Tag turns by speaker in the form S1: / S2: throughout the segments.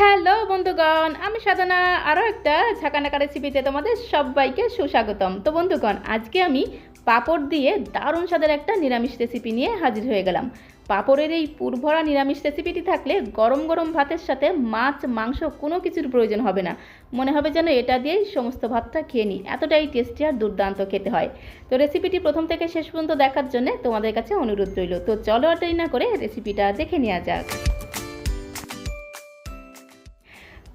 S1: Hello বন্ধুগণ, আমি সাধনা আরও একটা ঝাঁকানাকা রেসিপিতে তোমাদের সবাইকে সুস্বাগতম। তো বন্ধুগণ, আজকে আমি পাঁপড় দিয়ে দারুণ স্বাদের একটা নিরামিষ রেসিপি নিয়ে হাজির হয়ে গেলাম। পাঁপড়ের এই পুরভরা নিরামিষ রেসিপিটি থাকলে গরম গরম ভাতের সাথে মাছ, মাংস কোনো কিছুর প্রয়োজন হবে না। মনে হবে যেন এটা দিয়েই সমস্ত ভাতটা খেয়ে নিই। এতটাই টেস্টি আর দুর্দান্ত খেতে হয়। তো রেসিপিটি প্রথম থেকে শেষ পর্যন্ত দেখার জন্য তোমাদের কাছে অনুরোধ রইল। তো চলো আর না করে রেসিপিটা দেখে নেওয়া যাক।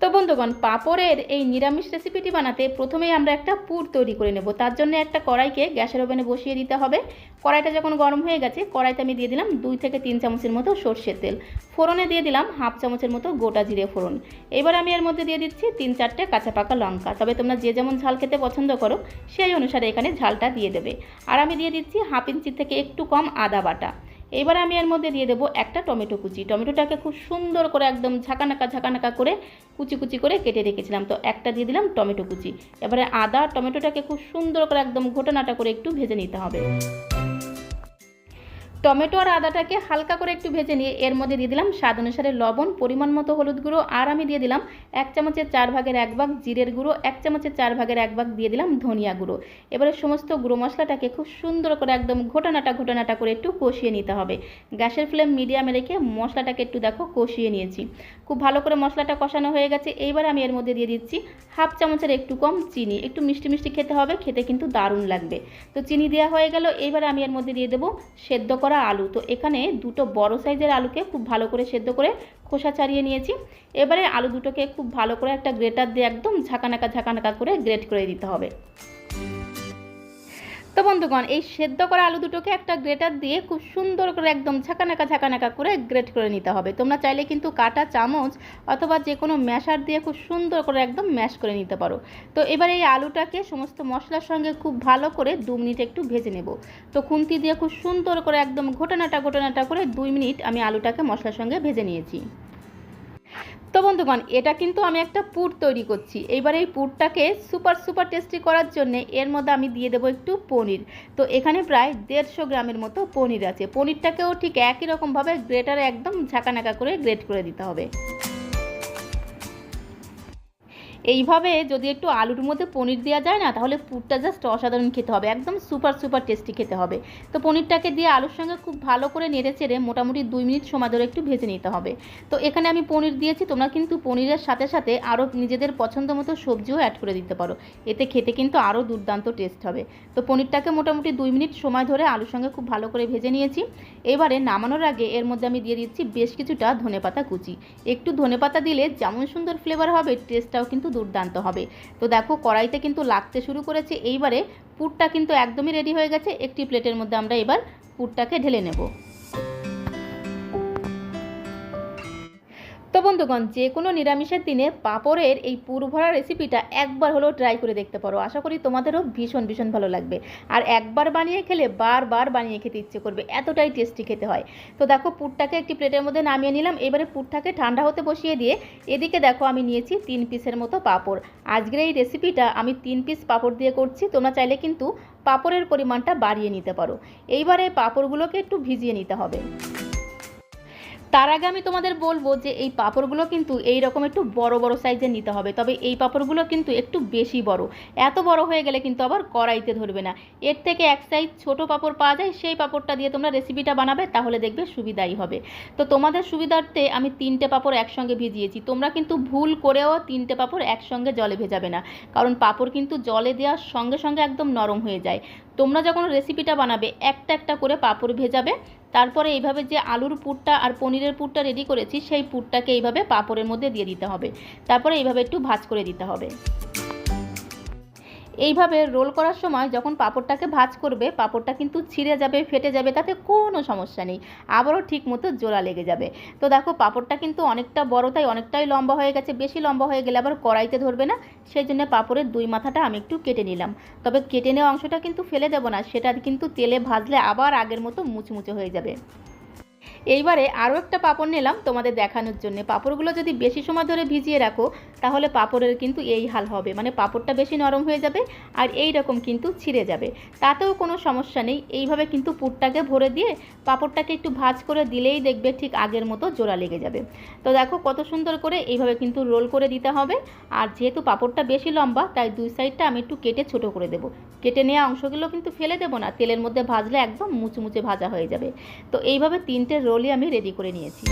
S1: তো বন্ধুগণ, পাঁপড়ের এই নিরামিষ রেসিপিটি বানাতে প্রথমেই আমরা একটা পুর তৈরি করে নেব। তার জন্য একটা কড়াইকে গ্যাসের ওভেনে বসিয়ে দিতে হবে। কড়াইটা যখন গরম হয়ে গেছে, কড়াইতে আমি দিয়ে দিলাম দুই থেকে তিন চামচের মতো সর্ষের তেল। ফোড়নে দিয়ে দিলাম হাফ চামচের মতো গোটা জিরে ফোড়ন। এবার আমি এর মধ্যে দিয়ে দিচ্ছি তিন চারটে কাঁচা পাকা লঙ্কা। তবে তোমরা যে যেমন ঝাল খেতে পছন্দ করো, সেই অনুসারে এখানে ঝালটা দিয়ে দেবে। আর আমি দিয়ে দিচ্ছি হাফ ইঞ্চি থেকে একটু কম আদা বাটা। এবার আমি এর মধ্যে দিয়ে দেবো একটা টমেটো কুচি। টমেটোটাকে খুব সুন্দর করে একদম ঝাঁকানাকা ঝাঁকানাকা করে কুচি কুচি করে কেটে রেখেছিলাম। তো একটা দিয়ে দিলাম টমেটো কুচি। এবারে আদা টমেটোটাকে খুব সুন্দর করে একদম ঘটনাটা করে একটু ভেজে নিতে হবে। টমেটো আর আদাটাকে হালকা করে একটু ভেজে নিয়ে এর মধ্যে দিয়ে দিলাম স্বাদ অনুসারে লবণ, পরিমাণ মতো হলুদ গুঁড়ো, আর আমি দিয়ে দিলাম এক চামচের চার ভাগের এক ভাগ জিরের গুঁড়ো, এক চামচের চার ভাগের এক ভাগ দিয়ে দিলাম ধনিয়া গুঁড়ো। এবারে সমস্ত গুঁড়ো মশলাটাকে খুব সুন্দর করে একদম ঘটনাটা ঘটনাটা করে একটু কষিয়ে নিতে হবে। গ্যাসের ফ্লেম মিডিয়ামে রেখে মশলাটাকে একটু দেখো কষিয়ে নিয়েছি। খুব ভালো করে মশলাটা কষানো হয়ে গেছে। এইবার আমি এর মধ্যে দিয়ে দিচ্ছি হাফ চামচের একটু কম চিনি। একটু মিষ্টি মিষ্টি খেতে হবে, খেতে কিন্তু দারুণ লাগবে। তো চিনি দেওয়া হয়ে গেল। এইবার আমি এর মধ্যে দিয়ে দেবো সেদ্ধ করা আলু। তো এখানে দুটো বড় সাইজের আলুকে খুব ভালো করে সেদ্ধ করে খোসা ছাড়িয়ে নিয়েছি। এবারে আলু দুটোকে খুব ভালো করে একটা গ্রেটার দিয়ে একদম ঝাঁকানাকা ঝাঁকানাকা করে গ্রেট করে দিতে হবে। তো বন্ধুগণ, এই সেদ্ধ করা আলু দুটোকে একটা গ্রেটার দিয়ে খুব সুন্দর করে একদম ঝাঁকানাকা ঝাঁকানাকা করে গ্রেট করে নিতে হবে। তোমরা চাইলে কিন্তু কাটা, চামচ অথবা যে কোনো ম্যাশার দিয়ে খুব সুন্দর করে একদম ম্যাশ করে নিতে পারো। তো এবার এই আলুটাকে সমস্ত মশলার সঙ্গে খুব ভালো করে দু মিনিট একটু ভেজে নেব। তো খুন্তি দিয়ে খুব সুন্দর করে একদম ঘটনাটা ঘটনাটা করে দুই মিনিট আমি আলুটাকে মশলার সঙ্গে ভেজে নিয়েছি। তো বন্ধুগণ, এটা কিন্তু আমি একটা পুর তৈরি করছি। এইবার এই পুরটাকে সুপার সুপার টেস্টি করার জন্য এর মধ্যে আমি দিয়ে দেবো একটু পনির। তো এখানে প্রায় দেড়শো গ্রামের মতো পনির আছে। পনিরটাকেও ঠিক একই রকমভাবে গ্রেটারে একদম ঝাঁকানাকা করে গ্রেট করে দিতে হবে। এইভাবে যদি একটু আলুর মধ্যে পনির দেওয়া যায় না, তাহলে পুরটা জাস্ট অসাধারণ খেতে হবে, একদম সুপার সুপার টেস্টি খেতে হবে। তো পনিরটাকে দিয়ে আলুর সঙ্গে খুব ভালো করে নেড়ে চেড়ে মোটামুটি দুই মিনিট সময় ধরে একটু ভেজে নিতে হবে। তো এখানে আমি পনির দিয়েছি, তোমরা কিন্তু পনিরের সাথে সাথে আরও নিজেদের পছন্দ মতো সবজিও অ্যাড করে দিতে পারো। এতে খেতে কিন্তু আরও দুর্দান্ত টেস্ট হবে। তো পনিরটাকে মোটামুটি দুই মিনিট সময় ধরে আলুর সঙ্গে খুব ভালো করে ভেজে নিয়েছি। এবারে নামানোর আগে এর মধ্যে আমি দিয়ে দিচ্ছি বেশ কিছুটা ধনেপাতা কুচি। একটু ধনেপাতা দিলে যেমন সুন্দর ফ্লেভার হবে টেস্টটাও কিন্তু দুর্দান্ত হবে। তো দেখো, কড়াইতে কিন্তু লাগতে শুরু করেছে। এইবারে পুরটা কিন্তু একদমই রেডি হয়ে গেছে। একটি প্লেটের মধ্যে আমরা এবার পুরটাকে ঢেলে নেব। বন্ধুগণ, যে কোনো নিরামিষের দিনে পাঁপড়ের এই পুর ভরা রেসিপিটা একবার হলেও ট্রাই করে দেখতে পারো। আশা করি তোমাদেরও ভীষণ ভীষণ ভালো লাগবে। আর একবার বানিয়ে খেলে বারবার বানিয়ে খেতে ইচ্ছে করবে। এতটাই টেস্টি খেতে হয়। তো দেখো, পুরটাকে একটি প্লেটের মধ্যে নামিয়ে নিলাম। এবারে পুরটাকে ঠান্ডা হতে বসিয়ে দিয়ে এদিকে দেখো, আমি নিয়েছি তিন পিসের মতো পাঁপড়। আজকের এই রেসিপিটা আমি তিন পিস পাঁপড় দিয়ে করছি। তোমরা চাইলে কিন্তু পাঁপড়ের পরিমাণটা বাড়িয়ে নিতে পারো। এইবারে পাঁপড়গুলোকে একটু ভিজিয়ে নিতে হবে। তার আগে আমি তোমাদের বলব যে এই পাঁপড়গুলো কিন্তু এই রকম একটু বড় বড় সাইজের নিতে হবে। তবে এই পাঁপড়গুলো কিন্তু একটু বেশি বড়। এত বড় হয়ে গেলে কিন্তু আবার কড়াইতে ধরবে না। এর থেকে এক সাইজ ছোট পাঁপড় পাওয়া যায়, সেই পাঁপড়টা দিয়ে তোমরা রেসিপিটা বানাবে, তাহলে দেখবে সুবিধাই হবে। তো তোমাদের সুবিধার্থে আমি তিনটে পাঁপড় একসঙ্গে ভিজিয়েছি। তোমরা কিন্তু ভুল করেও তিনটে পাঁপড় একসঙ্গে জলে ভেজাবে না। কারণ পাঁপড় কিন্তু জলে দেওয়ার সঙ্গে সঙ্গে একদম নরম হয়ে যায়। তোমরা যখন রেসিপিটা বানাবে, একটা একটা করে পাঁপড় ভেজাবে তারপরে এইভাবে যে আলুর পুরটা আর পনিরের পুরটা রেডি করেছি, সেই পুরটাকে এইভাবে পাঁপড়ের মধ্যে দিয়ে দিতে হবে। তারপরে এইভাবে একটু ভাজ করে দিতে হবে। এইভাবে রোল করার সময় যখন পাঁপড়টাকে ভাজ করবে, পাঁপড়টা কিন্তু ছিঁড়ে যাবে, ফেটে যাবে, তাতে কোনো সমস্যা নেই। আবারও ঠিক মতো জোড়া লেগে যাবে। তো দেখো, পাঁপড়টা কিন্তু অনেকটা বড়, তাই অনেকটাই লম্বা হয়ে গেছে। বেশি লম্বা হয়ে গেলে আবার কড়াইতে ধরবে না। সেই জন্য পাঁপড়ের দুই মাথাটা আমি একটু কেটে নিলাম। তবে কেটে নেওয়া অংশটা কিন্তু ফেলে দেবো না, সেটা কিন্তু তেলে ভাজলে আবার আগের মতো মুচমুচে হয়ে যাবে। এইবারে আরও একটা পাঁপড় নিলাম তোমাদের দেখানোর জন্য। পাঁপড়গুলো যদি বেশি সময় ধরে ভিজিয়ে রাখো, তাহলে পাঁপড়ের কিন্তু এই হাল হবে। মানে পাঁপড়টা বেশি নরম হয়ে যাবে আর এই রকম কিন্তু ছিঁড়ে যাবে। তাতেও কোনো সমস্যা নেই। এইভাবে কিন্তু পুরটাকে ভরে দিয়ে পাঁপড়টাকে একটু ভাজ করে দিলেই দেখবে ঠিক আগের মতো জোড়া লেগে যাবে। তো দেখো কত সুন্দর করে এইভাবে কিন্তু রোল করে দিতে হবে। আর যেহেতু পাঁপড়টা বেশি লম্বা, তাই দুই সাইডটা আমি একটু কেটে ছোট করে দেবো। কেটে নেওয়া অংশগুলো কিন্তু ফেলে দেবো না। তেলের মধ্যে ভাজলে একদম মুচমুচে ভাজা হয়ে যাবে। তো এইভাবে তিনটে রোলই আমি রেডি করে নিয়েছি।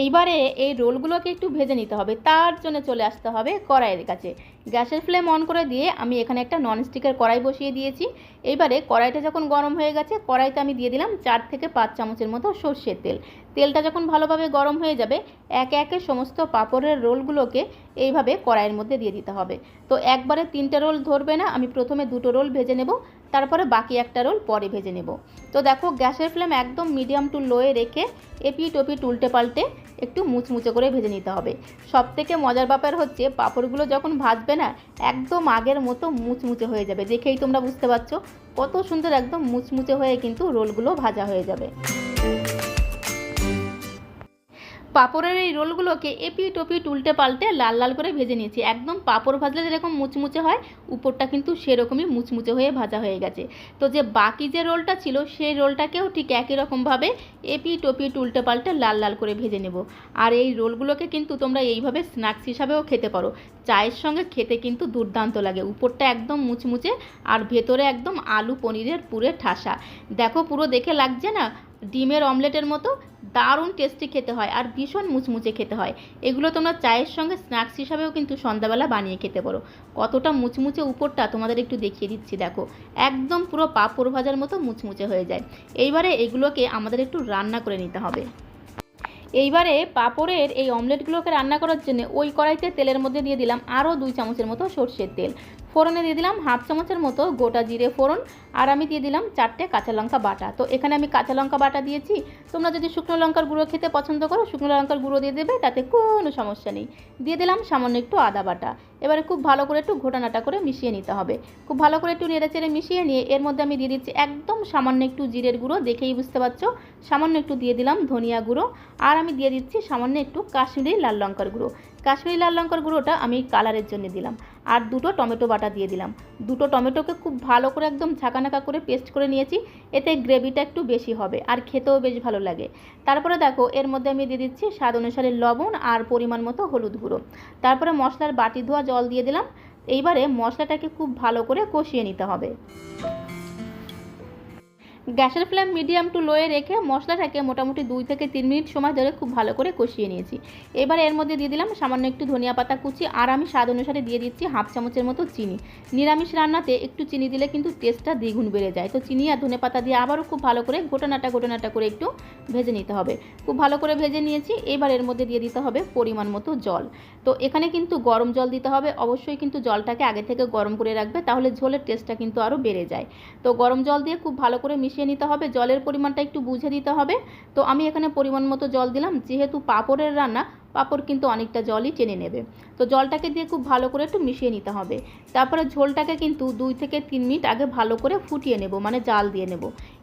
S1: এইবারে এই রোলগুলোকে একটু ভেজে নিতে হবে, তার জন্য চলে আসতে হবে কড়াইয়ের কাছে। গ্যাসের ফ্লেম অন করে দিয়ে আমি এখানে একটা ননস্টিকের কড়াই বসিয়ে দিয়েছি। এইবারে কড়াইটা যখন গরম হয়ে গেছে, কড়াইতে আমি দিয়ে দিলাম চার থেকে পাঁচ চামচের মতো সর্ষের তেল। তেলটা যখন ভালোভাবে গরম হয়ে যাবে, একে একে সমস্ত পাঁপড়ের রোলগুলোকে এইভাবে কড়াইয়ের মধ্যে দিয়ে দিতে হবে। তো একবারে তিনটে রোল ধরবে না, আমি প্রথমে দুটো রোল ভেজে নেব। তারপরে বাকি একটা রোল পরে ভেজে নেব। তো দেখো, গ্যাসের ফ্লেম একদম মিডিয়াম টু লোয়ে রেখে এপি টপি উল্টে পাল্টে একটু মুচমুচে করে ভেজে নিতে হবে। সব থেকে মজার ব্যাপার হচ্ছে, পাঁপড়গুলো যখন ভাজবে না, একদম আগের মতো মুচমুচে হয়ে যাবে। দেখেই তোমরা বুঝতে পারছ, কত সুন্দর একদম মুচমুচে হয়ে কিন্তু রোলগুলো ভাজা হয়ে যাবে। পাঁপড়ের এই রোলগুলোকে এপি টপি উল্টে পাল্টে লাল লাল করে ভেজে নিয়েছি। একদম পাঁপড় ভাজলে যেরকম মুচমুচে হয়, উপরটা কিন্তু সেরকমই মুচমুচে হয়ে ভাজা হয়ে গেছে। তো যে বাকি যে রোলটা ছিল, সেই রোলটাকেও ঠিক একই রকমভাবে এপি টপি উল্টে পাল্টে লাল লাল করে ভেজে নেব। আর এই রোলগুলোকে কিন্তু তোমরা এইভাবে স্ন্যাক্স হিসাবেও খেতে পারো। চায়ের সঙ্গে খেতে কিন্তু দুর্দান্ত লাগে। উপরটা একদম মুচমুচে আর ভেতরে একদম আলু পনিরের পুরে ঠাসা। দেখো পুরো দেখে লাগছে না? ডিমের অমলেটের মতো দারুণ টেস্টি খেতে হয় আর ভীষণ মুচমুচে খেতে হয়। এগুলো তোমরা চায়ের সঙ্গে স্ন্যাক্স হিসাবেও কিন্তু সন্ধ্যাবেলা বানিয়ে খেতে পারো। কতটা মুচমুচে উপরটা তোমাদের একটু দেখিয়ে দিচ্ছি, দেখো। একদম পুরো পাঁপড় ভাজার মতো মুচমুচে হয়ে যায়। এইবারে এগুলোকে আমাদের একটু রান্না করে নিতে হবে। এইবারে পাঁপড়ের এই অমলেটগুলোকে রান্না করার জন্য ওই কড়াইতে তেলের মধ্যে দিয়ে দিলাম আরও দুই চামচের মতো সর্ষের তেল। ফোড়নে দিয়ে দিলাম হাফ চামচের মতো গোটা জিরে ফোড়ন, আর আমি দিয়ে দিলাম চারটে কাঁচা লঙ্কা বাটা। তো এখানে আমি কাঁচা লঙ্কা বাটা দিয়েছি। তোমরা যদি শুকনো লঙ্কার গুঁড়ো খেতে পছন্দ করো, শুকনো লঙ্কার গুঁড়ো দিয়ে দেবে, তাতে কোনো সমস্যা নেই। দিয়ে দিলাম সামান্য একটু আদা বাটা। এবারে খুব ভালো করে একটু ঘোটানাটা করে মিশিয়ে নিতে হবে। খুব ভালো করে একটু নেড়ে চেড়ে মিশিয়ে নিয়ে এর মধ্যে আমি দিয়ে দিচ্ছি একদম সামান্য একটু জিরের গুঁড়ো, দেখেই বুঝতে পারছ। সামান্য একটু দিয়ে দিলাম ধনিয়া গুঁড়ো, আর আমি দিয়ে দিচ্ছি সামান্য একটু কাশ্মীরি লাল লঙ্কার গুঁড়ো। কাশ্মীরি লাল লঙ্কার গুঁড়োটা আমি কালারের জন্য দিলাম। আর দুটো টমেটো বাটা দিয়ে দিলাম। দুটো টমেটোকে খুব ভালো করে একদম ঝাঁকানাকা করে পেস্ট করে নিয়েছি, এতে গ্রেভিটা একটু বেশি হবে আর খেতেও বেশ ভালো লাগে। তারপরে দেখো, এর মধ্যে আমি দিয়ে দিচ্ছি স্বাদ অনুসারে লবণ আর পরিমাণ মতো হলুদ গুঁড়ো। তারপরে মশলার বাটি ধোয়া জল দিয়ে দিলাম। এইবারে মশলাটাকে খুব ভালো করে কষিয়ে নিতে হবে। গ্যাসের ফ্লেম মিডিয়াম টু লোয়ে রেখে মশলাটাকে মোটামুটি দুই থেকে তিন মিনিট সময় ধরে খুব ভালো করে কষিয়ে নিয়েছি। এবার এর মধ্যে দিয়ে দিলাম সামান্য একটু ধনিয়া পাতা কুচি আর আমি স্বাদ অনুসারে দিয়ে দিচ্ছি হাফ চামচের মতো চিনি। নিরামিষ রান্নাতে একটু চিনি দিলে কিন্তু টেস্টটা দ্বিগুণ বেড়ে যায়। তো চিনি আর ধনে পাতা দিয়ে আবারও খুব ভালো করে ঘোটানাটা ঘোটানাটা করে একটু ভেজে নিতে হবে। খুব ভালো করে ভেজে নিয়েছি। এবার এর মধ্যে দিয়ে দিতে হবে পরিমাণ মতো জল। তো এখানে কিন্তু গরম জল দিতে হবে। অবশ্যই কিন্তু জলটাকে আগে থেকে গরম করে রাখবে, তাহলে ঝোলের টেস্টটা কিন্তু আরও বেড়ে যায়। তো গরম জল দিয়ে খুব ভালো করে মিশিয়ে নিতে হবে, জলের পরিমাণটা একটু বুঝে দিতে হবে। তো আমি এখানে পরিমাণ মতো জল দিলাম, যেহেতু পাঁপড়ের রান্না, পাঁপড় কিন্তু অনেকটা জলই টেনে নেবে। তো জলটাকে দিয়ে খুব ভালো করে একটু মিশিয়ে নিতে হবে। তারপরে ঝোলটাকে কিন্তু দুই থেকে তিন মিনিট আগে ভালো করে ফুটিয়ে নেব মানে জাল দিয়ে নেব।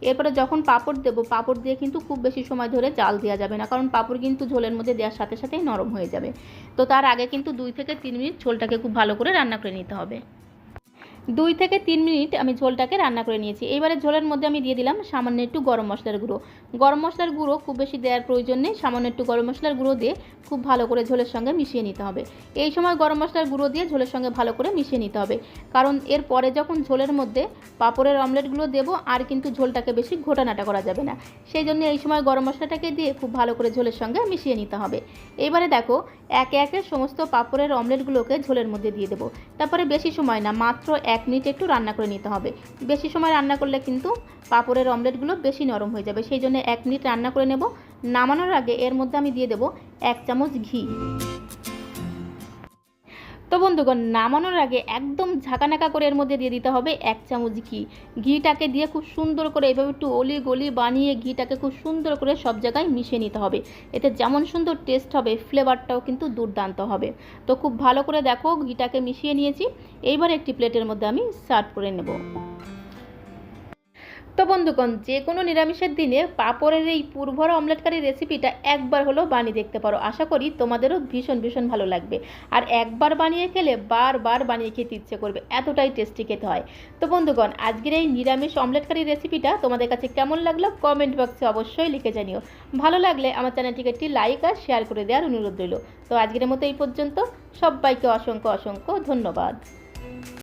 S1: এরপরে যখন পাঁপড় দেবো, পাঁপড় দিয়ে কিন্তু খুব বেশি সময় ধরে জাল দেওয়া যাবে না, কারণ পাঁপড় কিন্তু ঝোলের মধ্যে দেওয়ার সাথে সাথেই নরম হয়ে যাবে। তো তার আগে কিন্তু দুই থেকে তিন মিনিট ঝোলটাকে খুব ভালো করে রান্না করে নিতে হবে। দুই থেকে তিন মিনিট আমি ঝোলটাকে রান্না করে নিয়েছি। এবারে ঝোলের মধ্যে আমি দিয়ে দিলাম সামান্য একটু গরম মশলার গুঁড়ো। গরম মশলার গুঁড়ো খুব বেশি দেওয়ার প্রয়োজন নেই। সামান্য একটু গরম মশলার গুঁড়ো দিয়ে খুব ভালো করে ঝোলের সঙ্গে মিশিয়ে নিতে হবে। এই সময় গরম মশলার গুঁড়ো দিয়ে ঝোলের সঙ্গে ভালো করে মিশিয়ে নিতে হবে। কারণ এর পরে যখন ঝোলের মধ্যে পাপড়ের অমলেটগুলো দেবো, আর কিন্তু ঝোলটাকে বেশি ঘোটানাটা করা যাবে না। সেই জন্য এই সময় গরম মশলাটাকে দিয়ে খুব ভালো করে ঝোলের সঙ্গে মিশিয়ে নিতে হবে। এবারে দেখো, একে একে সমস্ত পাপড়ের অমলেটগুলোকে ঝোলের মধ্যে দিয়ে দেবো। তারপরে বেশি সময় না, মাত্র এক মিনিট একটু রান্না করে নিতে হবে। বেশি সময় রান্না করলে কিন্তু পাপড়ের অমলেটগুলো বেশি নরম হয়ে যাবে। সেই জন্য এক মিনিট রান্না করে নেব। নামানোর আগে এর মধ্যে আমি দিয়ে দেবো এক চামচ ঘি। তো বন্ধুগণ, নামানোর আগে একদম ঝাঁকানাকা করে এর মধ্যে দিয়ে দিতে হবে এক চামচ ঘি। ঘিটাকে দিয়ে খুব সুন্দর করে এভাবে একটু অলি গলি বানিয়ে ঘিটাকে খুব সুন্দর করে সব জায়গায় মিশিয়ে নিতে হবে। এতে যেমন সুন্দর টেস্ট হবে ফ্লেভারটাও কিন্তু দুর্দান্ত হবে। তো খুব ভালো করে দেখো, ঘিটাকে মিশিয়ে নিয়েছি। এইবার একটি প্লেটের মধ্যে আমি সার্ভ করে নেব। তো বন্ধুগণ যে কোনো নিরামিষের দিনে পাঁপড়ের এই পুরভরা অমলেট কারি রেসিপিটা একবার হলেও বানিয়ে দেখতে পারো। আশা করি তোমাদেরও ভীষণ ভীষণ ভালো লাগবে। আর একবার বানিয়ে খেলে বারবার বানিয়ে খেতে ইচ্ছে করবে। এতটাই টেস্টি খেতে হয়। তো বন্ধুগণ, আজকের এই নিরামিষ অমলেট কারি রেসিপিটা তোমাদের কাছে কেমন লাগল কমেন্ট বক্সে অবশ্যই লিখে জানিও। ভালো লাগলে আমার চ্যানেলটিকে একটি লাইক আর শেয়ার করে দেওয়ার অনুরোধ রইল। তো আজকের মতো এই পর্যন্ত। সবাইকে অসংখ্য অসংখ্য ধন্যবাদ।